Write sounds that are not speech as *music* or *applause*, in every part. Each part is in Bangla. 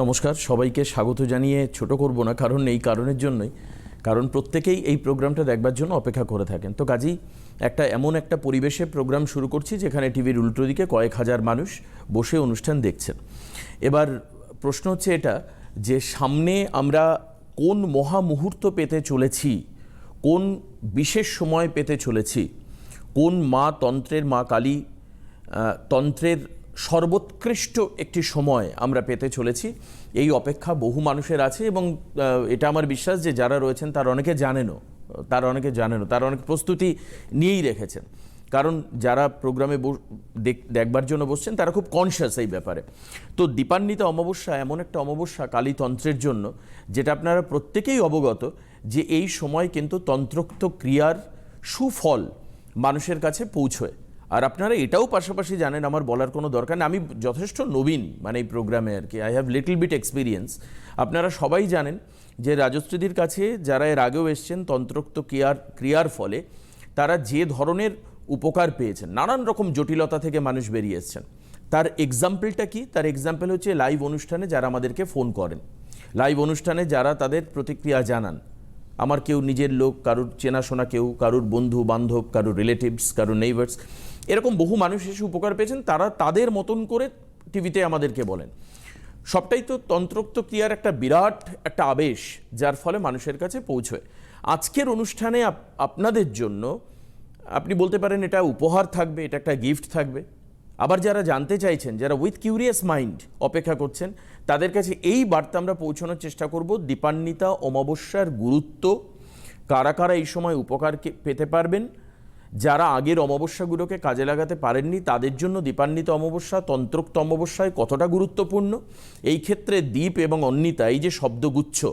নমস্কার, সবাইকে স্বাগত জানিয়ে ছোট করব না, কারণ এই কারণের জন্যই। কারণ প্রত্যেকেই এই প্রোগ্রামটা দেখবার জন্য অপেক্ষা করে থাকেন। তো কাজেই একটা এমন একটা পরিবেশে প্রোগ্রাম শুরু করছি, যেখানে টিভির উল্টো দিকে কয়েক হাজার মানুষ বসে অনুষ্ঠান দেখছেন। এবার প্রশ্ন হচ্ছে এটা, যে সামনে আমরা কোন মহা মুহূর্ত পেতে চলেছি? কোন বিশেষ সময় পেতে চলেছি? কোন মা তন্ত্রের মা কালী তন্ত্রের সর্বোৎকৃষ্ট একটি সময় আমরা পেতে চলেছি। এই অপেক্ষা বহু মানুষের আছে এবং এটা আমার বিশ্বাস যে যারা রয়েছেন তার অনেকে জানেনও, তার অনেকে জানেনও, তার অনেক প্রস্তুতি নিয়েই রেখেছেন। কারণ যারা প্রোগ্রামে দেখবার জন্য বসছেন তারা খুব কনসিয়াস এই ব্যাপারে। তো দীপান্বিতা অমাবস্যা এমন একটা অমাবস্যা কালীতন্ত্রের জন্য, যেটা আপনারা প্রত্যেকেই অবগত যে এই সময় কিন্তু তন্ত্রোক্ত ক্রিয়ার সুফল মানুষের কাছে পৌঁছয়। আর আপনারা এটাও পাশাপাশি জানেন, আমার বলার কোনো দরকার নেই। আমি যথেষ্ট নবীন মানে এই প্রোগ্রামে আর কি। I have little bit experience আপনারা সবাই জানেন যে রাজশ্রীদির কাছে যারা এর আগেও এসছেন, তন্ত্রোক্ত ক্রিয়ার ক্রিয়ার ফলে, তারা যে ধরনের উপকার পেয়েছেন, নানান রকম জটিলতা থেকে মানুষ বেরিয়ে এসছেন। তার এক্সাম্পলটা কি? তার এক্সাম্পল হচ্ছে লাইভ অনুষ্ঠানে যারা আমাদেরকে ফোন করেন। লাইভ অনুষ্ঠানে যারা তাদের প্রতিক্রিয়া জানান। আমার কেউ নিজের লোক, কারুর চেনাশোনা কেউ, কারুর বন্ধু বান্ধব কারুর রিলেটিভস কারুর নেইবার্স এরকম বহু মানুষ এসে উপকার পেয়েছেন, তারা তাদের মতন করে টিভিতে আমাদেরকে বলেন। সবটাই তো তন্ত্রোক্ত ক্রিয়ার একটা বিরাট একটা আবেশ, যার ফলে মানুষের কাছে পৌঁছয়। আজকের অনুষ্ঠানে আপনাদের জন্য আপনি বলতে পারেন এটা উপহার থাকবে, এটা একটা গিফট থাকবে। আবার যারা জানতে চাইছেন, যারা উইথ কিউরিয়াস মাইন্ড অপেক্ষা করছেন, তাদের কাছে এই বার্তা আমরা পৌঁছানোর চেষ্টা করব, দীপান্বিতা অমাবস্যার গুরুত্ব। কারা কারা এই সময় উপকার পেতে পারবেন যারা আগের অমাবস্যাগুলোকে কাজে লাগাতে পারেননি, তাদের জন্য দীপান্বিত অমাবস্যা, তন্ত্রোক্ত অমাবস্যায় কতটা গুরুত্বপূর্ণ? এই ক্ষেত্রে দ্বীপ এবং অন্নিতা এই যে শব্দগুচ্ছ,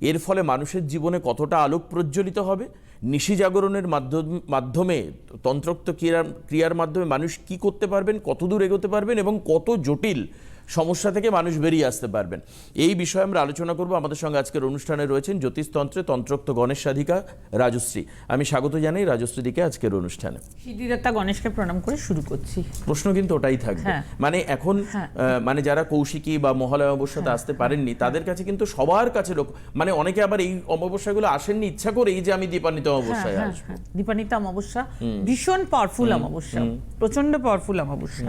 এর ফলে মানুষের জীবনে কতটা আলোক প্রজ্বলিত হবে? নিশি জাগরণের মাধ্যম- তন্ত্রোক্ত ক্রিয়ার ক্রিয়ার মাধ্যমে মানুষ কি করতে পারবেন, কত দূর এগোতে পারবেন এবং কত জটিল সমস্যা থেকে মানুষ বেরিয়ে আসতে পারবেন। এই বিষয়ে আমরা আলোচনা করব। আমাদের সঙ্গে আজকের অনুষ্ঠানে রয়েছেন জ্যোতিষতন্ত্রে তন্ত্রোক্ত গণেশ সাধিকা রাজশ্রী। আমি স্বাগত জানাই রাজশ্রীদিকে আজকের অনুষ্ঠানে। সিদ্ধিদাতা গণেশকে প্রণাম করে শুরু করছি। প্রশ্ন কিন্তু ওটাই থাকবে। হ্যাঁ। মানে এখন হ্যাঁ। মানে যারা কৌশিকী বা মহালয়া অমাবস্যাতে আসতে পারেননি তাদের কাছে কিন্তু সবার কাছে লোক মানে অনেকে আবার এই অমাবস্যাগুলো আসেননি ইচ্ছা করেই যে আমি দীপান্বিত অমাবস্যায় হ্যাঁ, আসব। হ্যাঁ। দীপান্বিতা অমাবস্যা ভীষণ পাওয়ারফুল অমাবস্যা প্রচণ্ড পাওয়ারফুল অমাবস্যা।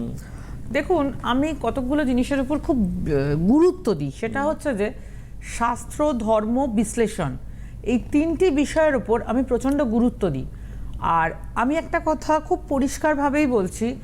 দেখুন আমি কতকগুলো জিনিসের উপর খুব গুরুত্ব দিই। সেটা হচ্ছে যে শাস্ত্র ধর্ম বিশ্লেষণ এই তিনটি বিষয়ের উপর আমি প্রচণ্ড গুরুত্ব দিই। আর আমি একটা কথা খুব পরিষ্কারভাবেই বলছি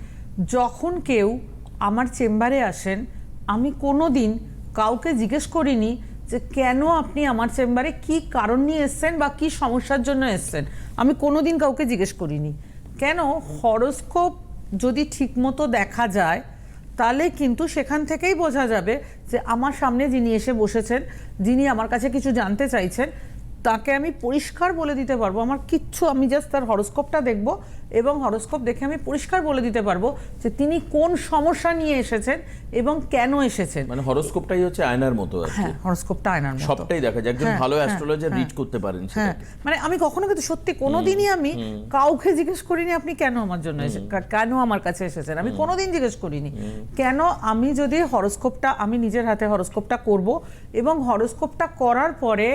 যখন কেউ আমার চেম্বারে আসেন আমি কোনো দিন কাউকে জিজ্ঞেস করিনি যে কেন আপনি আমার চেম্বারে? কি কারণ নিয়ে এসছেন বা কি সমস্যার জন্য এসছেন? আমি কোনোদিন কাউকে জিজ্ঞেস করিনি। কেন? হরোস্কোপ যদি ঠিকমতো দেখা যায়, তাহলে কিন্তু সেখান থেকেই বোঝা যাবে যে আমার সামনে যিনি এসে বসেছেন, যিনি আমার কাছে কিছু জানতে চাইছেন তাকে আমি পরিষ্কার বলে দিতে পারব। আমার কিচ্ছু আমি জাস্ট তার হরোস্কোপটা দেখব এবং হরোস্কোপ দেখে আমি পরিষ্কার বলে দিতে পারব যে তিনি কোন সমস্যা নিয়ে এসেছেন এবং কেন এসেছেন। মানে হরোস্কোপটাই হচ্ছে আয়নার মতো হ্যাঁ হরোস্কোপটা আয়নার মতো। সবটাই দেখা যায়। একজন হ্যাঁ, ভালো অ্যাস্ট্রোলজার হ্যাঁ। রিড করতে পারেন হ্যাঁ মানে আমি কখনো কিন্তু সত্যি কোনোদিনই আমি কাউকে জিজ্ঞেস করিনি আপনি কেন আমার জন্য কেন আমার কাছে এসেছেন? আমি কোনোদিন জিজ্ঞেস করিনি। কেন আমি যদি হরোস্কোপটা আমি নিজের হাতে হরোস্কোপটা করব এবং হরোস্কোপটা করার পরে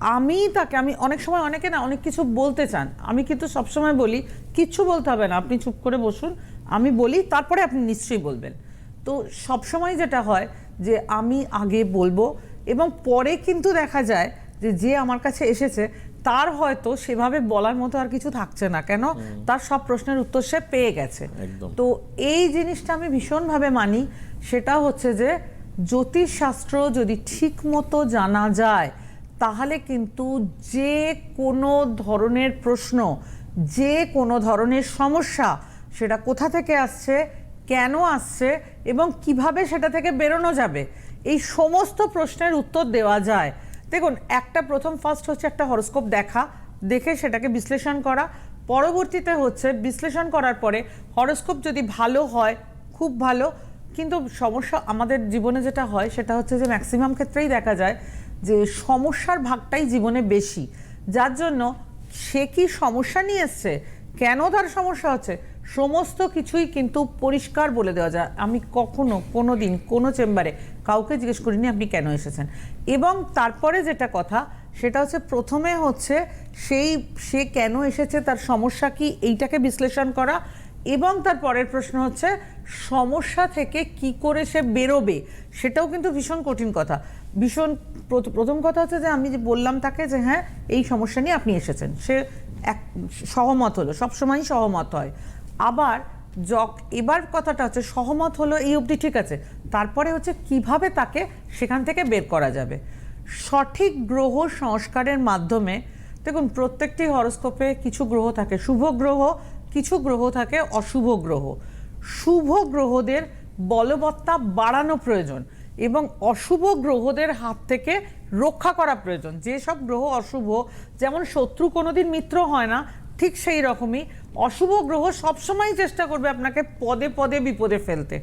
আমি তাকে আমি অনেক সময় অনেকে না অনেক কিছু বলতে চান। আমি কিন্তু সবসময় বলি কিচ্ছু বলতে হবে না আপনি চুপ করে বসুন। আমি বলি তারপরে আপনি নিশ্চয়ই বলবেন। তো সবসময় যেটা হয় যে আমি আগে বলব এবং পরে কিন্তু দেখা যায় যে যে আমার কাছে এসেছে তার হয়তো সেভাবে বলার মতো আর কিছু থাকছে না। কেন? তার সব প্রশ্নের উত্তর সে পেয়ে গেছে। তো এই জিনিসটা আমি ভীষণভাবে মানি। সেটা হচ্ছে যে জ্যোতিষশাস্ত্র যদি ঠিক মতো জানা যায় তাহলে কিন্তু যে কোনো ধরনের প্রশ্ন, যে কোনো ধরনের সমস্যা সেটা কোথা থেকে আসছে, কেন আসছে এবং কীভাবে সেটা থেকে বেরোনো যাবে, এই সমস্ত প্রশ্নের উত্তর দেওয়া যায়। দেখুন, একটা প্রথম ফার্স্ট হচ্ছে একটা হরস্কোপ দেখা, দেখে সেটাকে বিশ্লেষণ করা। পরবর্তীতে হচ্ছে বিশ্লেষণ করার পরে হরস্কোপ যদি ভালো হয়, খুব ভালো। কিন্তু সমস্যা আমাদের জীবনে যেটা হয় সেটা হচ্ছে যে ম্যাক্সিমাম ক্ষেত্রেই দেখা যায়। যে সমস্যার ভাগটাই জীবনে বেশি। যার জন্য সে কি সমস্যা নিয়ে এসছে কেন তার সমস্যা হচ্ছে, সমস্ত কিছুই কিন্তু পরিষ্কার বলে দেওয়া যায়। আমি কখনো কোনো দিন কোনো চেম্বারে কাউকে জিজ্ঞেস করিনি আপনি কেন এসেছেন। এবং তারপরে যেটা কথা, সেটা হচ্ছে প্রথমে হচ্ছে সেই, সে কেন এসেছে, তার সমস্যা কি, এইটাকে বিশ্লেষণ করা এবং তার পরের প্রশ্ন হচ্ছে, সমস্যা থেকে কি করে সে বেরোবে? সেটাও কিন্তু ভীষণ কঠিন কথা। ভীষণ প্রথম কথা হচ্ছে যে, আমি যে বললাম তাকে যে হ্যাঁ এই সমস্যা নিয়ে আপনি এসেছেন। সে এক, সহমত হলো, সবসময়ই সহমত হয়। আবার যক, এবার কথাটা হচ্ছে, সহমত হলো এই অবধি ঠিক আছে। তারপরে হচ্ছে কীভাবে তাকে সেখান থেকে বের করা যাবে? সঠিক গ্রহ সংস্কারের মাধ্যমে, দেখুন, প্রত্যেকটি হরস্কোপে কিছু গ্রহ থাকে। শুভ গ্রহ কিছু গ্রহ থাকে অশুভ গ্রহ। শুভ গ্রহদের বলবত্তা বাড়ানো প্রয়োজন এবং অশুভ গ্রহদের হাত থেকে রক্ষা করা প্রয়োজন। যেসব গ্রহ অশুভ, যেমন শত্রু কোনোদিন মিত্র হয় না, ঠিক সেই রকমই অশুভ গ্রহ সবসময় চেষ্টা করবে আপনাকে পদে পদে বিপদে ফেলতে।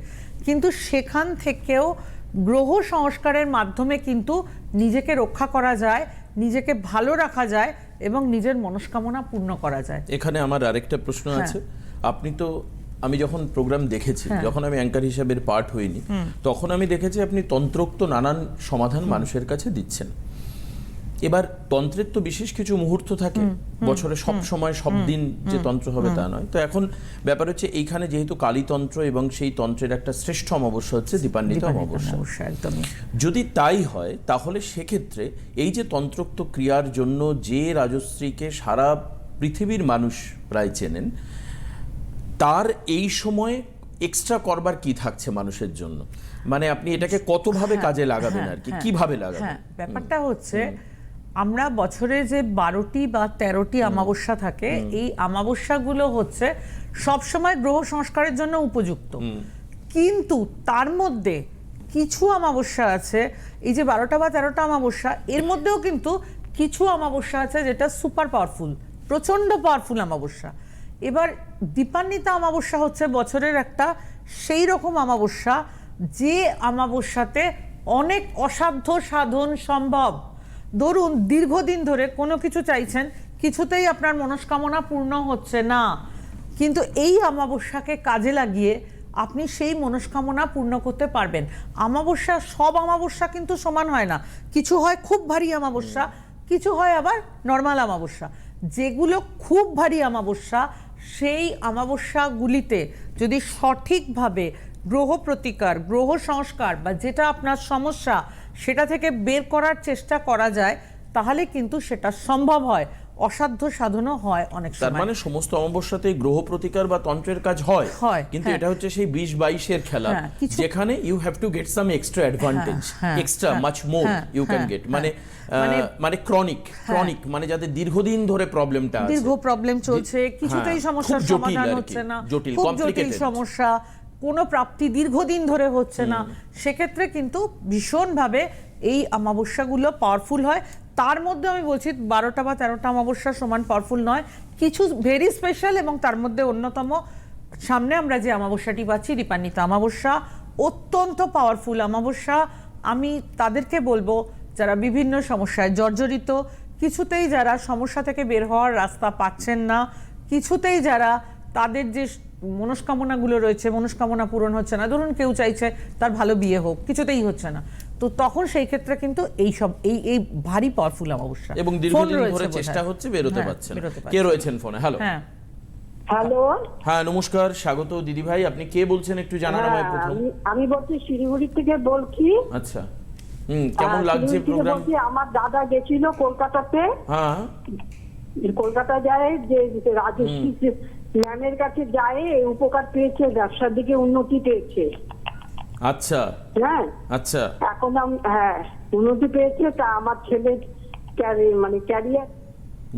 কিন্তু সেখান থেকেও গ্রহ সংস্কারের মাধ্যমে কিন্তু নিজেকে রক্ষা করা যায়, নিজেকে ভালো রাখা যায় এবং নিজের মনস্কামনা পূর্ণ করা যায়। এখানে আমার আরেকটা প্রশ্ন হ্যাঁ। আছে। আপনি তো আমি যখন প্রোগ্রাম দেখেছি হ্যাঁ। যখন আমি অ্যাঙ্কার হিসাবে পার্ট হইনি তখন আমি দেখেছি আপনি তন্ত্রোক্ত নানান সমাধান মানুষের কাছে দিচ্ছেন। এবার তন্ত্রের তো বিশেষ কিছু মুহূর্ত থাকে। বছরে সব সময় সব দিন যে তন্ত্র হবে তা নয়। তো এখন ব্যাপার হচ্ছে এইখানে যেহেতু কালীতন্ত্র এবং সেই তন্ত্রের একটা শ্রেষ্ঠ অমাবস্যা হচ্ছে দীপান্বিত অমাবস্যা। একদমই। যদি তাই হয় তাহলে সেক্ষেত্রে এই যে তন্ত্রোক্ত ক্রিয়ার জন্য যে রাজশ্রীকে সারা পৃথিবীর মানুষ প্রায় চেনেন তার এই সময় এক্সট্রা করবার কি থাকছে মানুষের জন্য? মানে আপনি এটাকে কতভাবে কাজে লাগাবেন হ্যাঁ, আর কি? হ্যাঁ, কীভাবে লাগাবেন? হ্যাঁ ব্যাপারটা হচ্ছে আমরা বছরে যে বারোটি বা তেরোটি অমাবস্যা থাকে এই অমাবস্যাগুলো হচ্ছে সবসময় গ্রহ সংস্কারের জন্য উপযুক্ত। কিন্তু তার মধ্যে কিছু অমাবস্যা আছে এই যে বারোটা বা তেরোটা অমাবস্যা এর মধ্যেও কিন্তু কিছু অমাবস্যা আছে যেটা সুপার পাওয়ারফুল প্রচণ্ড পাওয়ারফুল অমাবস্যা। এবার দীপান্বিতা অমাবস্যা হচ্ছে বছরের একটা সেই রকম অমাবস্যা যে অমাবস্যাতে অনেক অসাধ্য সাধন সম্ভব। ধরুন, দীর্ঘদিন ধরে কোনো কিছু চাইছেন, কিছুতেই আপনার মনস্কামনা পূর্ণ হচ্ছে না। কিন্তু এই অমাবস্যাকে কাজে লাগিয়ে আপনি সেই মনস্কামনা পূর্ণ করতে পারবেন। অমাবস্যা, সব অমাবস্যা কিন্তু সমান হয় না। কিছু হয় খুব ভারী অমাবস্যা, কিছু হয় আবার নর্মাল অমাবস্যা। যেগুলো খুব ভারী অমাবস্যা, সেই অমাবস্যাগুলিতে যদি সঠিকভাবে গ্রহ প্রতিকার, গ্রহ সংস্কার বা যেটা আপনার সমস্যা সেটা থেকে বের করার চেষ্টা করা যায় তাহলে কিন্তু সেটা সম্ভব হয়। অসাধ্য সাধনও হয় অনেক তার মানে সমস্ত অমাবস্যাতে গ্রহ প্রতিকার বা তন্ত্রের কাজ হয়। হয়, কিন্তু হ্যাঁ। এটা হচ্ছে সেই বিশ বাইশের খেলা। হ্যাঁ, যেখানে you have to get some extra advantage হ্যাঁ, এক্সট্রা হ্যাঁ, মাচ মোর হ্যাঁ, ইউ ক্যান হ্যাঁ, গেট হ্যাঁ। মানে মানে- ক্রনিক ক্রনিক মানে যাদের দীর্ঘদিন ধরে প্রবলেমটা আছে। দীর্ঘ প্রবলেম চলছে কিছুতেই হ্যাঁ, সমস্যার সমাধান হচ্ছে না। জটিল, complicated। সমস্যা। কোনো প্রাপ্তি দীর্ঘদিন ধরে হচ্ছে না। সেক্ষেত্রে কিন্তু ভীষণভাবে এই অমাবস্যাগুলো পাওয়ারফুল হয়। তার মধ্যে আমি বলছি বারোটা বা তেরোটা অমাবস্যা সমান পাওয়ারফুল নয়। কিছু ভেরি স্পেশাল এবং তার মধ্যে অন্যতম সামনে আমরা যে অমাবস্যাটি পাচ্ছি দীপান্বিতা অমাবস্যা অত্যন্ত পাওয়ারফুল অমাবস্যা। আমি তাদেরকে বলব যারা বিভিন্ন সমস্যায় জর্জরিত কিছুতেই যারা সমস্যা থেকে বের হওয়ার রাস্তা পাচ্ছেন না কিছুতেই যারা তাদের যে মনস্কামনাগুলো রয়েছে মনস্কামনা পূরণ হচ্ছে না। ধরুন কেউ চাইছে তার ভালো বিয়ে হোক কিছুতেই হচ্ছে না। তো তখন সেই ক্ষেত্রে কিন্তু এই সব এই এই ভারী পাওয়ারফুল অবস্থা এবং দীর্ঘদিন ধরে চেষ্টা হচ্ছে বেরোতে পারছেন কে রয়েছেন ফোনে হ্যালো হ্যাঁ। হ্যালো হ্যাঁ নমস্কার স্বাগত দিদি ভাই আপনি কে বলছেন একটু জানান আমায় হ্যাঁ, প্রথম। আমি- আমি বলছি শিলিগুড়ি থেকে বলছি। আচ্ছা। হুম কেমন লাগছে শিলিগুড়ি থেকে প্রোগ্রাম বলছি, আমার দাদা গেছিল কলকাতাতে। হ্যাঁ। কলকাতা যায় যে যে রাজশ্রী ম্যামের কাছে যায় উপকার পেয়েছে ব্যবসার দিকে উন্নতি পেয়েছে। আচ্ছা। হ্যাঁ? আচ্ছা। এখন হ্যাঁ উন্নতি পেয়েছে তা আমার ছেলে মানে ক্যারিয়ার।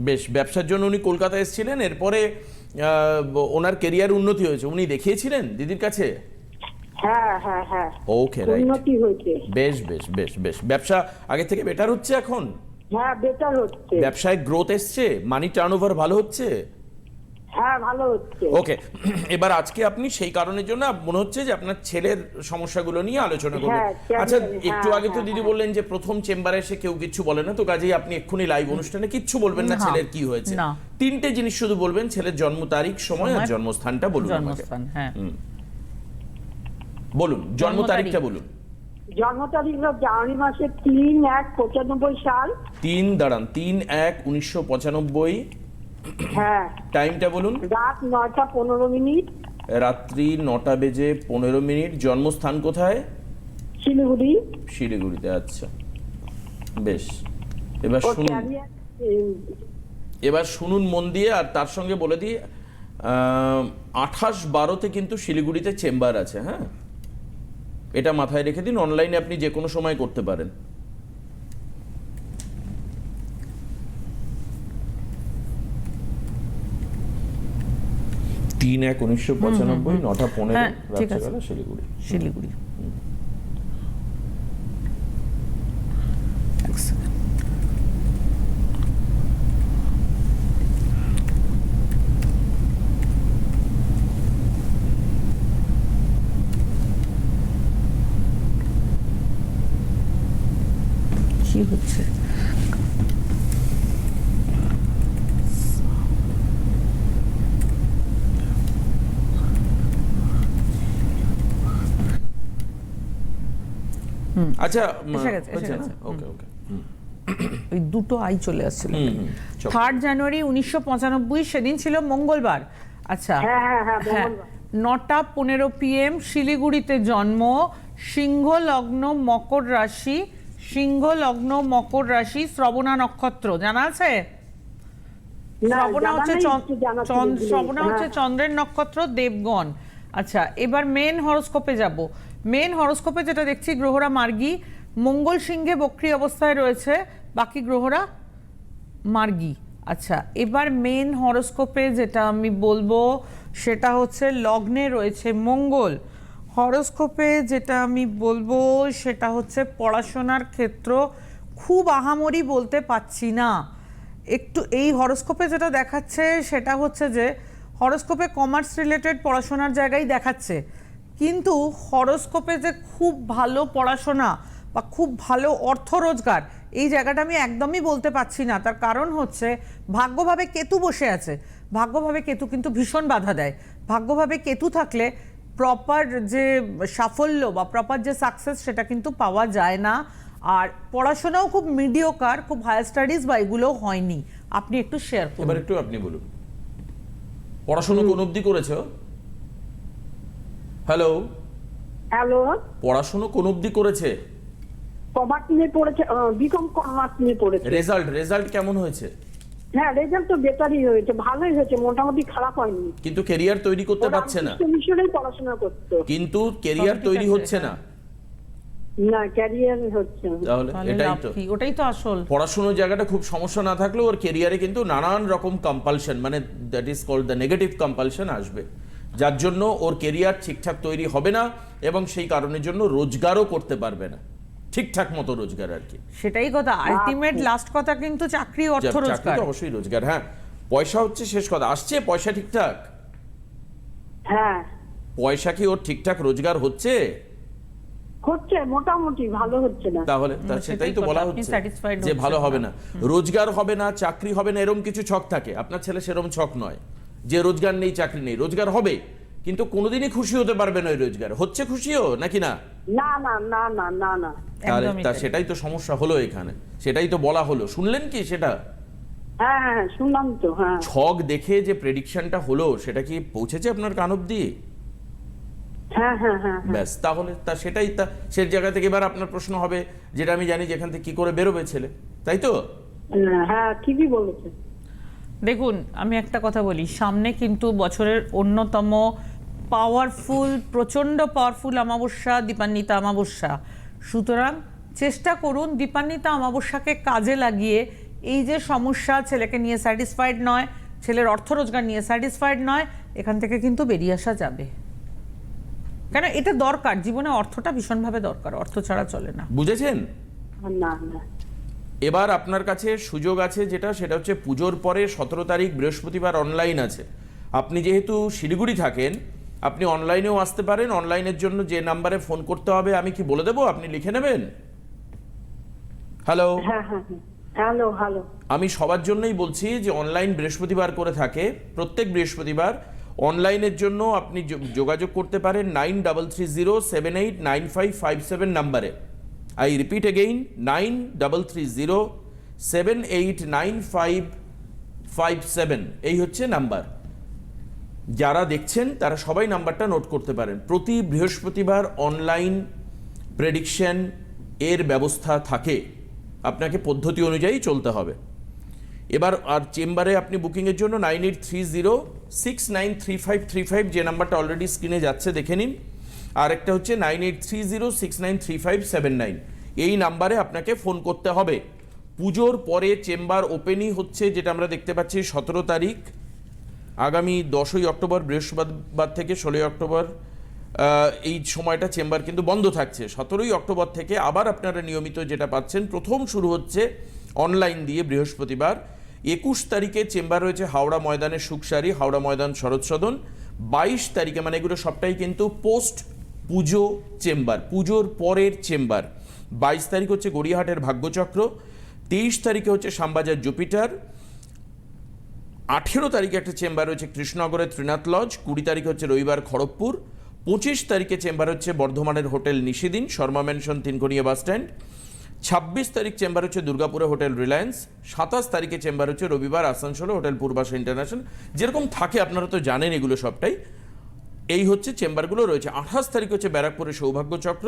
বেশ ব্যবসার জন্য উনি কলকাতা এসেছিলেন এরপরে ওনার কেরিয়ার উন্নতি হয়েছে। উনি দেখিয়েছিলেন দিদির কাছে? হ্যাঁ হ্যাঁ হ্যাঁ। ওকে রাইট উন্নতি হয়েছে। বেশ বেশ বেশ বেশ। ব্যবসা আগে থেকে বেটার হচ্ছে এখন? হ্যাঁ বেটার হচ্ছে। ব্যবসায় গ্রোথ এসছে? মানি টার্নওভার ভালো হচ্ছে? হ্যাঁ ভালো হচ্ছে। ওকে *clears throat* এবার আজকে আপনি সেই কারণের জন্য মনে হচ্ছে যে আপনার ছেলের সমস্যাগুলো নিয়ে আলোচনা করবেন। হ্যাঁ, আচ্ছা হ্যাঁ, একটু আগে তো দিদি। বললেন যে প্রথম চেম্বারে এসে কেউ কিছু বলে না তো কাজেই আপনি এক্ষুনি লাইভ অনুষ্ঠানে কিচ্ছু বলবেন না ছেলের কি হয়েছে। তিনটে জিনিস শুধু বলবেন ছেলের জন্ম তারিখ সময় আর জন্মস্থানটা বলুন জন্মস্থান হ্যাঁ। বলুন জন্ম জন্ম তারিখটা বলুন। জন্ম তারিখ হলো জানুয়ারি মাসের তিন এক পঁচানব্বই সাল। তিন দাঁড়ান তিন এক উনিশশো পঁচানব্বই হ্যাঁ। টাইমটা বলুন। রাত নয়টা পনেরো মিনিট। রাত্রি নটা বেজে পনেরো মিনিট। জন্মস্থান কোথায়? শিলিগুড়ি। শিলিগুড়িতে আচ্ছা। বেশ। এবার শুনুন। এবার শুনুন মন দিয়ে আর তার সঙ্গে বলে দিই আঠাশ বারোতে কিন্তু শিলিগুড়িতে চেম্বার আছে হ্যাঁ? এটা মাথায় রেখে দিন অনলাইনে আপনি যে কোনো সময় করতে পারেন। তিন এক উনিশশো পঁচানব্বই নটা পনেরো হ্যাঁ, রাত্রেবেলা শিলিগুড়ি। শিলিগুড়ি। কি হচ্ছে? আচ্ছা। ওকে ওকে ওই দুটো আই চলে আসছিল। থার্ড জানুয়ারি উনিশশো পঁচানব্বই সেদিন ছিল মঙ্গলবার আচ্ছা হ্যাঁ, হ্যাঁ, হ্যাঁ, মঙ্গলবার। নটা পনেরো পিএম শিলিগুড়িতে জন্ম সিংহ লগ্ন মকর রাশি সিংহ লগ্ন মকর রাশি শ্রবণা নক্ষত্র জানা আছে শ্রবণা হচ্ছে। শ্রবণা হচ্ছে। চন্দ্রের নক্ষত্র দেবগণ আচ্ছা এবার মেন হরোস্কোপে যাব মেন হরোস্কোপে যেটা দেখছি, গ্রহরা মার্গী, মঙ্গল সিংহে বক্রী অবস্থায় রয়েছে, বাকি গ্রহরা মার্গী। আচ্ছা এবার মেন হরোস্কোপে যেটা আমি বলব, সেটা হচ্ছে লগ্নে রয়েছে মঙ্গল। হরোস্কোপে যেটা আমি বলব, সেটা হচ্ছে পড়াশোনার ক্ষেত্র খুব আহামরি বলতে পাচ্ছি না। একটু এই হরোস্কোপে যেটা দেখাচ্ছে, সেটা হচ্ছে যে হরোস্কোপে কমার্স রিলেটেড পড়াশোনার জায়গায় দেখাচ্ছে। কিন্তু হরোস্কোপে যে খুব ভালো পড়াশোনা বা খুব ভালো অর্থ রোজগার, এই জায়গাটা আমি একদমই বলতে পারছি না। তার কারণ হচ্ছে, ভাগ্যভাবে কেতু বসে আছে। ভাগ্যভাবে কেতু কিন্তু ভীষণ বাধা দেয়। ভাগ্যভাবে কেতু থাকলে প্রপার যে সাফল্য বা প্রপার যে সাকসেস সেটা কিন্তু পাওয়া যায় না। আর পড়াশোনাও খুব মিডিওকার খুব হায়ার স্টাডিজ বা এগুলো হয়নি। আপনি একটু শেয়ার করুন। এবার একটু আপনি বলুন। পড়াশোনা কোন অবধি করেছ? হ্যালো হ্যালো পড়াশোনা কোন অবধি করেছে? কমার্স নিয়ে পড়েছে বিকম কমার্স নিয়ে পড়েছে রেজাল্ট রেজাল্ট কেমন হয়েছে? হ্যাঁ রেজাল্ট তো বেটারই হয়েছে ভালোই হয়েছে মোটামুটি খারাপ হয়নি। কিন্তু কেরিয়ার তৈরি করতে পারছে না। মিশনেই পড়াশোনা করতো। কিন্তু কেরিয়ার তৈরি হচ্ছে না। না ক্যারিয়ার হচ্ছে তাহলে তাহলে এটাই তো। ওটাই তো আসল। পড়াশোনার জায়গাটা খুব সমস্যা না থাকলেও ওর কেরিয়ারে কিন্তু নানান রকম কম্পালশন মানে that is called the negative compulsion আসবে। যার জন্য ওর কেরিয়ার ঠিকঠাক তৈরি হবে না এবং সেই কারণের জন্য রোজগারও করতে পারবে না। ঠিকঠাক মতো রোজগার আর কি। সেটাই কথা। আলটিমেট লাস্ট কথা কিন্তু চাকরি অর্থ রোজগার তো অবশ্যই রোজগার হ্যাঁ। পয়সা হচ্ছে শেষ কথা। আসছে পয়সা ঠিকঠাক? হ্যাঁ। পয়সা কি ওর ঠিকঠাক রোজগার হচ্ছে? হচ্ছে মোটামুটি ভালো হচ্ছে না। তাহলে সেটাই তো বলা হচ্ছে যে ভালো হবে না। রোজগার হবে না চাকরি হবে না এরকম কিছু ছক থাকে। আপনার ছেলে সেরকম ছক নয়। যে রোজগার নেই চাকরি নেই। রোজগার হবে কিন্তু কোনোদিনই খুশি হতে পারবে না ওই রোজগার। হচ্ছে খুশিও নাকি না? না না না না না না। তাহলে তা সেটাই তো সমস্যা হলো এখানে। সেটাই তো বলা হলো। শুনলেন কি সেটা? হ্যাঁ হ্যাঁ হ্যাঁ, শুনলাম তো হ্যাঁ। ছক দেখে যে প্রেডিকশনটা হলো সেটা কি পৌঁছেছে আপনার কান অব্দি? হ্যাঁ হ্যাঁ হ্যাঁ হ্যাঁ। ব্যাস তাহলে তা সেটাই তা সে জায়গা থেকে এবার আপনার প্রশ্ন হবে যেটা আমি জানি যেখান থেকে কি করে বেরোবে ছেলে। তাই তো? হ্যাঁ ঠিকই বলেছে। দেখুন আমি একটা কথা বলি সামনে কিন্তু বছরের অন্যতম পাওয়ারফুল প্রচণ্ড পাওয়ারফুল অমাবস্যা দীপান্বিতা অমাবস্যা। সুতরাং চেষ্টা করুন দীপান্বিতা অমাবস্যাকে কাজে লাগিয়ে এই যে সমস্যা ছেলেকে নিয়ে স্যাটিসফাইড নয় ছেলের অর্থ রোজগার নিয়ে স্যাটিসফাইড নয় এখান থেকে কিন্তু বেরিয়ে আসা যাবে। কেন? এটা দরকার জীবনে অর্থটা ভীষণভাবে দরকার অর্থ ছাড়া চলে না। বুঝেছেন? না না। এবার আপনার কাছে সুযোগ আছে যেটা সেটা হচ্ছে পুজোর পরে সতেরো তারিখ বৃহস্পতিবার অনলাইন আছে। আপনি যেহেতু শিলিগুড়ি থাকেন আপনি অনলাইনেও আসতে পারেন অনলাইনের জন্য যে নাম্বারে ফোন করতে হবে আমি কি বলে দেবো? আপনি লিখে নেবেন? হ্যালো হ্যাঁ হ্যাঁ হ্যাঁ। হ্যালো হ্যালো আমি সবার জন্যই বলছি যে অনলাইন বৃহস্পতিবার করে থাকে প্রত্যেক বৃহস্পতিবার। অনলাইনের জন্য আপনি যোগাযোগ করতে পারেন nine double three zero seven eight nine five five seven নাম্বারে I repeat again nine double three zero seven eight nine five five seven এই হচ্ছে নাম্বার যারা দেখছেন, তারা সবাই নাম্বারটা নোট করতে পারেন। প্রতি বৃহস্পতিবার অনলাইন প্রেডিকশন এর ব্যবস্থা থাকে। আপনাকে পদ্ধতি অনুযায়ী চলতে হবে। এবার আর চেম্বারে আপনি বুকিংয়ের জন্য nine eight three zero six nine three five three five যে নাম্বারটা অলরেডি স্ক্রিনে যাচ্ছে, দেখে নিন। আর একটা হচ্ছে nine eight three zero six nine three five seven nine. এই নাম্বারে আপনাকে ফোন করতে হবে। পুজোর পরে চেম্বার ওপেনই হচ্ছে, যেটা আমরা দেখতে পাচ্ছি সতেরো তারিখ, আগামী দশই অক্টোবর, বৃহস্পতিবার থেকে ষোলোই অক্টোবর এই সময়টা চেম্বার কিন্তু বন্ধ থাকছে। সতেরোই অক্টোবর থেকে আবার আপনারা নিয়মিত যেটা পাচ্ছেন, প্রথম শুরু হচ্ছে অনলাইন দিয়ে বৃহস্পতিবার। একুশ তারিখে চেম্বার রয়েছে হাওড়া ময়দানের সুখসারি, হাওড়া ময়দান শরৎ সদন। বাইশ তারিখে মানে এগুলো সবটাই কিন্তু পোস্ট পুজো চেম্বার, পুজোর পরের চেম্বার। বাইশ তারিখ হচ্ছে গড়িয়াহাটের ভাগ্যচক্র, তেইশ তারিখে হচ্ছে শ্যামবাজার জুপিটার, আঠেরো তারিখে একটা চেম্বার রয়েছে কৃষ্ণনগরের ত্রিনাথ লজ, কুড়ি তারিখে হচ্ছে রবিবার খড়গপুর, পঁচিশ তারিখে চেম্বার হচ্ছে বর্ধমানের hotel Nishidin, Sharma mansion Tinkonia bus stand, ছাব্বিশ তারিখ চেম্বার হচ্ছে দুর্গাপুরে হোটেল রিলায়েন্স, সাতাশ তারিখে চেম্বার হচ্ছে রবিবার আসানসোলে হোটেল পূর্বাশা ইন্টারন্যাশনাল। যেরকম থাকে আপনারা তো জানেন এগুলো সবটাই। এই হচ্ছে চেম্বারগুলো রয়েছে। আঠাশ তারিখ হচ্ছে ব্যারাকপুরে সৌভাগ্য চক্র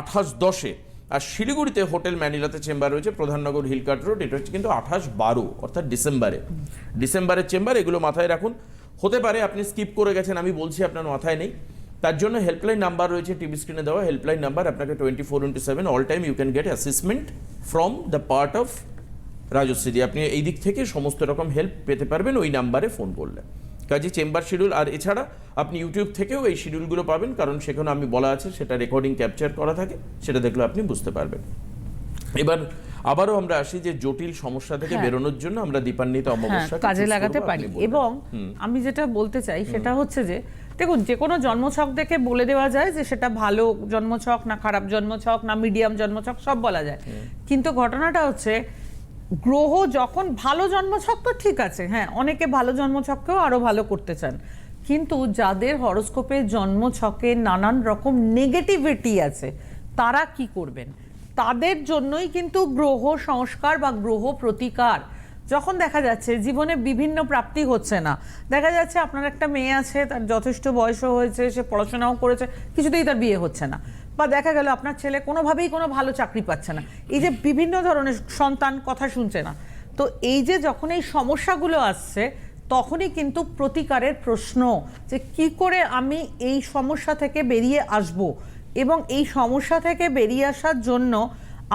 আঠাশ দশে। আর শিলিগুড়িতে হোটেল ম্যানিলাতে চেম্বার রয়েছে, প্রধাননগর হিলকাট রোড, এটা হচ্ছে কিন্তু আঠাশ বারো, অর্থাৎ ডিসেম্বরে। ডিসেম্বরের চেম্বার, এগুলো মাথায় রাখুন। হতে পারে আপনি স্কিপ করে গেছেন, আমি বলছি আপনার মাথায় নেই। তার জন্য হেল্পলাইন নাম্বার রয়েছে, টিভি স্ক্রিনে দেওয়া হেল্পলাইন নাম্বার আপনাকে twenty four into seven all time you can get assessment from the part of রাজশ্রীদি আপনি এই দিক থেকে সমস্ত রকম হেল্প পেতে পারবেন, ওই নাম্বারে ফোন করলে। কাজে চেম্বার শিডিউল। আর এছাড়া আপনি ইউটিউব থেকেও এই শিডিউলগুলো পাবেন কারণ সেখানে আমি বলা আছে সেটা রেকর্ডিং ক্যাপচার করা থাকে সেটা দেখলে আপনি বুঝতে পারবেন। এবার আবারও আমরা আসি যে জটিল সমস্যা থেকে হ্যাঁ। বেরোনোর জন্য আমরা দীপান্বিত হ্যাঁ অমাবস্যা কাজে লাগাতে পারি। এবং আমি যেটা বলতে চাই সেটা হচ্ছে যে দেখুন যে কোনো জন্মছক দেখে বলে দেওয়া যায় যে সেটা ভালো জন্মছক না খারাপ জন্মছক না মিডিয়াম জন্মছক সব বলা যায়। কিন্তু ঘটনাটা হচ্ছে গ্রহ যখন ভালো জন্মছক, তো ঠিক আছে হ্যাঁ অনেকে ভালো জন্মছককেও আরও ভালো করতে চান। কিন্তু যাদের হরোস্কোপে জন্মছকে নানান রকম নেগেটিভিটি আছে, তারা কি করবেন? তাদের জন্যই কিন্তু গ্রহ সংস্কার বা গ্রহ প্রতিকার। যখন দেখা যাচ্ছে জীবনে বিভিন্ন প্রাপ্তি হচ্ছে না, দেখা যাচ্ছে আপনার একটা মেয়ে আছে, তার যথেষ্ট বয়সও হয়েছে, সে পড়াশোনাও করেছে, কিছুতেই তার বিয়ে হচ্ছে না। বা দেখা গেল আপনার ছেলে কোনোভাবেই কোনো ভালো চাকরি পাচ্ছে না। এই যে বিভিন্ন ধরনের সন্তান কথা শুনছে না। তো এই যে যখন এই সমস্যাগুলো আসছে, তখনই কিন্তু প্রতিকারের প্রশ্ন যে কি করে আমি এই সমস্যা থেকে বেরিয়ে আসব? এবং এই সমস্যা থেকে বেরিয়ে আসার জন্য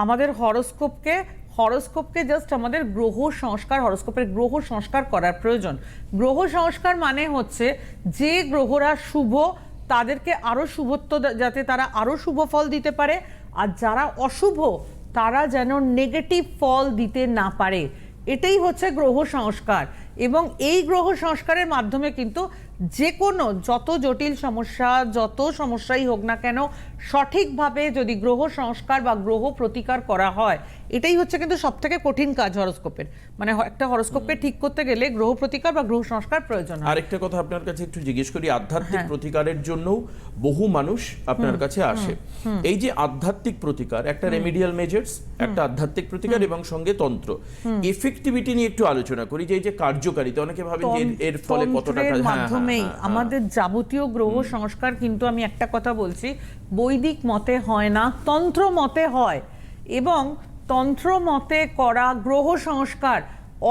আমাদের হরস্কোপকে হরস্কোপকে জাস্ট আমাদের গ্রহ সংস্কার, হরস্কোপের গ্রহ সংস্কার করার প্রয়োজন। গ্রহ সংস্কার মানে হচ্ছে যে গ্রহরা শুভ তাদেরকে আরও শুভত্ব যাতে তারা আরও শুভ ফল দিতে পারে। আর যারা অশুভ, তারা যেন নেগেটিভ ফল দিতে না পারে। এটাই হচ্ছে গ্রহ সংস্কার। এবং এই গ্রহ সংস্কারের মাধ্যমে কিন্তু যে কোনো যত জটিল সমস্যা, যত সমস্যাই হোক না কেন, সঠিকভাবে যদি গ্রহ সংস্কার বা গ্রহ প্রতিকার করা হয় এটাই হচ্ছে কিন্তু সব থেকে কঠিন কাজ হরোস্কোপের। মানে একটা হরোস্কোপকে ঠিক করতে গেলে গ্রহ প্রতিকার বা গ্রহ সংস্কার প্রয়োজন হয়। আরেকটা কথা আপনার কাছে একটু জিজ্ঞেস করি আধ্যাত্মিক হ্যাঁ। প্রতিকারের জন্য বহু মানুষ আপনার কাছে আসে। এই যে আধ্যাত্মিক প্রতিকার একটা রেমিডিয়াল মেজার্স একটা আধ্যাত্মিক প্রতিকার এবং সঙ্গে তন্ত্র। এফেক্টিভিটি নিয়ে একটু আলোচনা করি যে এই যে কার্যকারিতা অনেকে ভাবে যে এর- ফলে কতটা তন্ত্রের কাজ- হ্যাঁ, হ্যাঁ, মাধ্যমেই। আমাদের যাবতীয় গ্রহ সংস্কার কিন্তু আমি একটা কথা বলছি বৈদিক মতে হয় না তন্ত্র মতে হয়। এবং তন্ত্র মতে করা গ্রহ সংস্কার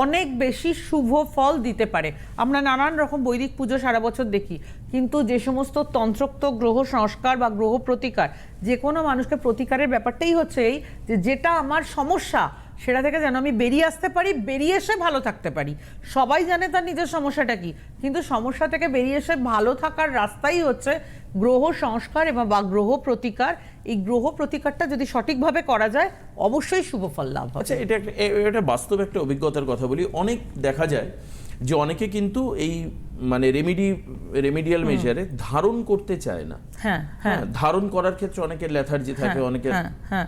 অনেক বেশি শুভ ফল দিতে পারে। আমরা নানান রকম বৈদিক পুজো সারা বছর দেখি, কিন্তু যে সমস্ত তন্ত্রোক্ত গ্রহ সংস্কার বা গ্রহ প্রতিকার, যে কোনো মানুষকে প্রতিকারের ব্যাপারটাই হচ্ছে এই যে যেটা আমার সমস্যা সেটা থেকে যেন আমি বেরিয়ে আসতে পারি বেরিয়ে এসে ভালো থাকতে পারি। সবাই জানে তার নিজের সমস্যাটা কি কিন্তু সমস্যা থেকে বেরিয়ে এসে ভালো থাকার রাস্তাই হচ্ছে গ্রহ সংস্কার এবং বা গ্রহ প্রতিকার। এই গ্রহ প্রতিকারটা যদি সঠিকভাবে করা যায় অবশ্যই শুভ ফল লাভ হবে। আচ্ছা এটা একটা এটা বাস্তব একটা অভিজ্ঞতার কথা বলি। অনেক দেখা যায় যে অনেকে কিন্তু এই মানে রেমিডি রেমিডিয়াল মেজারে ধারণ করতে চায় না। হ্যাঁ হ্যাঁ। হ্যাঁ ধারণ করার ক্ষেত্রে অনেকের লেথার্জি থাকে হ্যাঁ, অনেকের হ্যাঁ হ্যাঁ।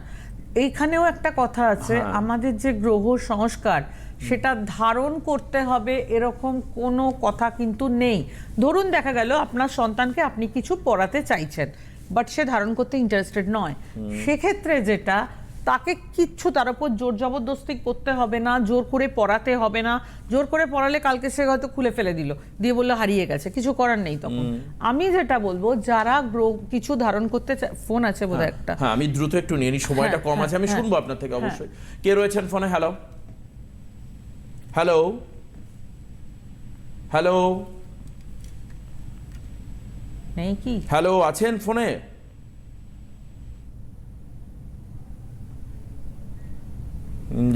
এইখানেও একটা কথা আছে হ্যাঁ। আমাদের যে গ্রহ সংস্কার সেটা ধারণ করতে হবে এরকম কোনো কথা কিন্তু নেই। ধরুন দেখা গেল আপনার সন্তানকে আপনি কিছু পড়াতে চাইছেন বাট সে ধারণ করতে ইন্টারেস্টেড নয়। সেক্ষেত্রে যেটা তাকে কিচ্ছু তার উপর জোর জবরদস্তি করতে হবে না জোর করে পড়াতে হবে না। জোর করে পড়ালে কালকে সে হয়তো খুলে ফেলে দিল দিয়ে বলল হারিয়ে গেছে কিছু করার নেই তখন। আমি যেটা বলব যারা কিছু ধারণ করতে ফোন আছে বোধহয় একটা। হ্যাঁ আমি দ্রুত একটু নিয়ে নিই সময়টা হ্যাঁ, কম আছে আমি হ্যাঁ, শুনব আপনার থেকে অবশ্যই। কে রয়েছেন ফোনে? হ্যালো হ্যালো হ্যালো নেই কি? হ্যালো আছেন ফোনে?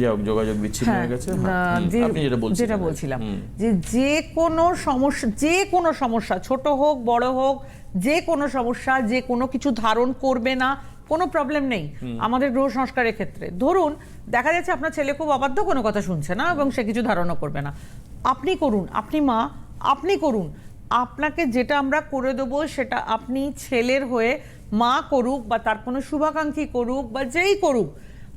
যাক যোগাযোগ বিচ্ছিন্ন হ্যাঁ, হয়ে গেছে? হ্যাঁ, আপনি যেটা বলছিলেন যেটা বলছিলাম। যে যে কোনো সমস্যা যে কোনো সমস্যা ছোট হোক বড় হোক যে কোনো সমস্যা যে কোনো কিছু ধারণ করবে না কোনো প্রবলেম নেই। আমাদের গ্রহ সংস্কারের ক্ষেত্রে। ধরুন দেখা যাচ্ছে আপনার ছেলে খুব অবাধ্য কোনো কথা শুনছে না এবং সে কিছু ধারণা করবে না। আপনি করুন আপনি মা আপনি করুন। আপনাকে যেটা আমরা করে দেবো সেটা আপনি ছেলের হয়ে মা করুক বা তার কোনো শুভাকাঙ্ক্ষী করুক বা যেই করুক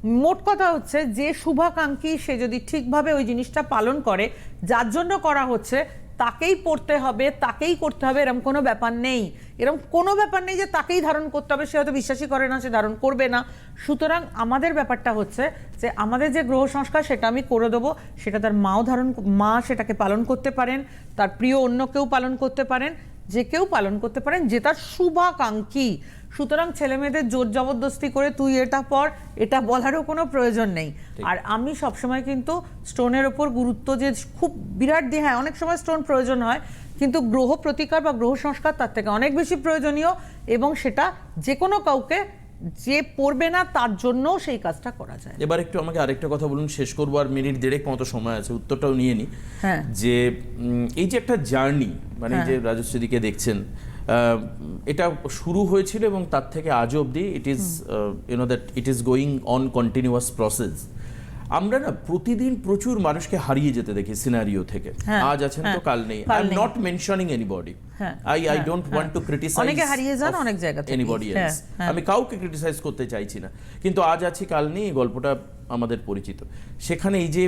মোট কথা হচ্ছে যে শুভাকাঙ্ক্ষী সে যদি ঠিকভাবে ওই জিনিসটা পালন করে, যার জন্য করা হচ্ছে, তাকেই পড়তে হবে, তাকেই করতে হবে এরকম কোনো ব্যাপার নেই। এরকম কোনো ব্যাপার নেই যে তাকেই ধারণ করতে হবে, সে হয়তো বিশ্বাসই করে না, সে ধারণ করবে না। সুতরাং আমাদের ব্যাপারটা হচ্ছে যে আমাদের যে গ্রহ সংস্কার, সেটা আমি করে দেবো। সেটা তার মাও ধারণ, মা সেটাকে পালন করতে পারেন, তার প্রিয় অন্য কেউ পালন করতে পারেন, যে কেউ পালন করতে পারেন, যে তার শুভাকাঙ্ক্ষী। সুতরাং ছেলে মেয়েদের জোর জবরদস্তি করে তুই এটা পর এটা বলারও কোনো প্রয়োজন নেই। আর আমি সবসময় কিন্তু স্টোনের ওপর গুরুত্ব যে খুব বিরাট দিয়ে হ্যাঁ অনেক সময় স্টোন প্রয়োজন হয় কিন্তু গ্রহ প্রতিকার বা গ্রহ সংস্কার তার থেকে অনেক বেশি প্রয়োজনীয় এবং সেটা যে কোনো কাউকে যে পড়বে না তার জন্যও সেই কাজটা করা যায়। এবার একটু আমাকে আরেকটা কথা বলুন শেষ করব আর মিনিট দেড়েক মতো সময় আছে উত্তরটাও নিয়ে নি। হ্যাঁ। যে এই যে একটা জার্নি মানে যে রাজশ্রীদিকে দেখছেন এটা শুরু হয়েছিল এবং তার থেকে আজ অবধি it is you know that it is going on continuous process আমরা না প্রতিদিন প্রচুর মানুষকে হারিয়ে যেতে দেখি সিনারিও থেকে। হ্যাঁ, আজ আছেন তো হ্যাঁ, কাল নেই। I am not mentioning anybody I I don't want to criticise অনেকে হারিয়ে যান অনেক জায়গা থেকে। এনিবডি এলস হ্যাঁ। আমি কাউকে ক্রিটিসাইজ করতে চাইছি না। কিন্তু আজ আছি কাল নেই গল্পটা আমাদের পরিচিত। সেখানে এই যে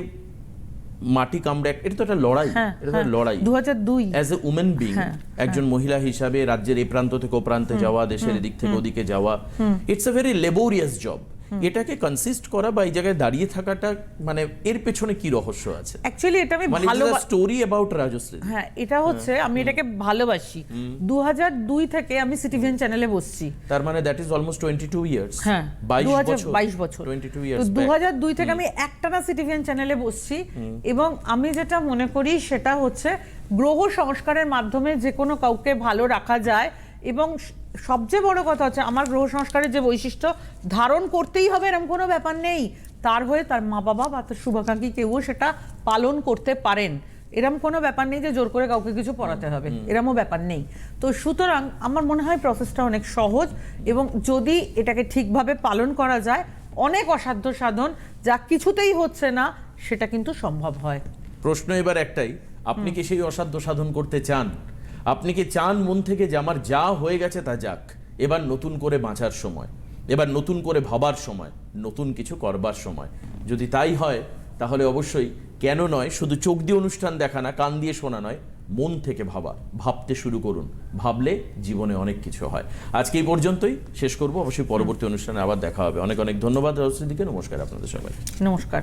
মাটি কামড়ে এটা তো একটা লড়াই হ্যাঁ এটা তো লড়াই। দু হাজার দুই। অ্যাজ এ উমেন বিং হ্যাঁ, একজন মহিলা হিসাবে রাজ্যের এই প্রান্ত থেকে ও প্রান্তে যাওয়া দেশের এদিক থেকে ওদিকে যাওয়া it's a very laborious job এটাকে কনসিস্ট করা বা এই জায়গায় দাঁড়িয়ে থাকাটা মানে এর পেছনে কি রহস্য আছে? অ্যাকচুয়ালি এটা আমি ভালো স্টোরি অ্যাবাউট রাজশ্রী হ্যাঁ এটা হচ্ছে আমি এটাকে ভালোবাসি। দু হাজার দুই থেকে আমি সিটিভিএন চ্যানেলে বসছি। তার মানে that is almost twenty two years হ্যাঁ বাইশ দু হাজার বছর। বাইশ বছর। টোয়েন্টি টু তো ইয়ার্স দু হাজার দুই থেকে আমি একটানা সিটিভিএন চ্যানেলে বসছি। এবং আমি যেটা মনে করি সেটা হচ্ছে গ্রহ সংস্কারের মাধ্যমে যে কোনো কাউকে ভালো রাখা যায় এবং সবচেয়ে বড় কথা হচ্ছে আমার গ্রহ সংস্কারের যে বৈশিষ্ট্য ধারণ করতেই হবে এরকম কোনো ব্যাপার নেই। তার হয়ে তার মা বাবা বা তার শুভাকাঙ্ক্ষী কেউ সেটা পালন করতে পারেন। এরম কোনো ব্যাপার নেই যে জোর করে কাউকে কিছু পড়াতে হবে এরমও ব্যাপার নেই। তো সুতরাং আমার মনে হয় প্রসেসটা অনেক সহজ এবং যদি এটাকে ঠিকভাবে পালন করা যায় অনেক অসাধ্য সাধন যা কিছুতেই হচ্ছে না সেটা কিন্তু সম্ভব হয়। প্রশ্ন এবার একটাই আপনি কি সেই অসাধ্য সাধন করতে চান? আপনি কি চান মন থেকে যে আমার যা হয়ে গেছে তা যাক? এবার নতুন করে বাঁচার সময়। এবার নতুন করে ভাবার সময়। নতুন কিছু করবার সময়। যদি তাই হয়, তাহলে অবশ্যই কেন নয়, শুধু চোখ দিয়ে অনুষ্ঠান দেখা না, কান দিয়ে শোনা নয়, মন থেকে ভাবা। ভাবতে শুরু করুন। ভাবলে জীবনে অনেক কিছু হয়। আজকে এই পর্যন্তই। শেষ করব। অবশ্যই পরবর্তী অনুষ্ঠানে আবার দেখা হবে। অনেক অনেক ধন্যবাদ রাজশ্রীদিকে নমস্কার আপনাদের সবাই নমস্কার।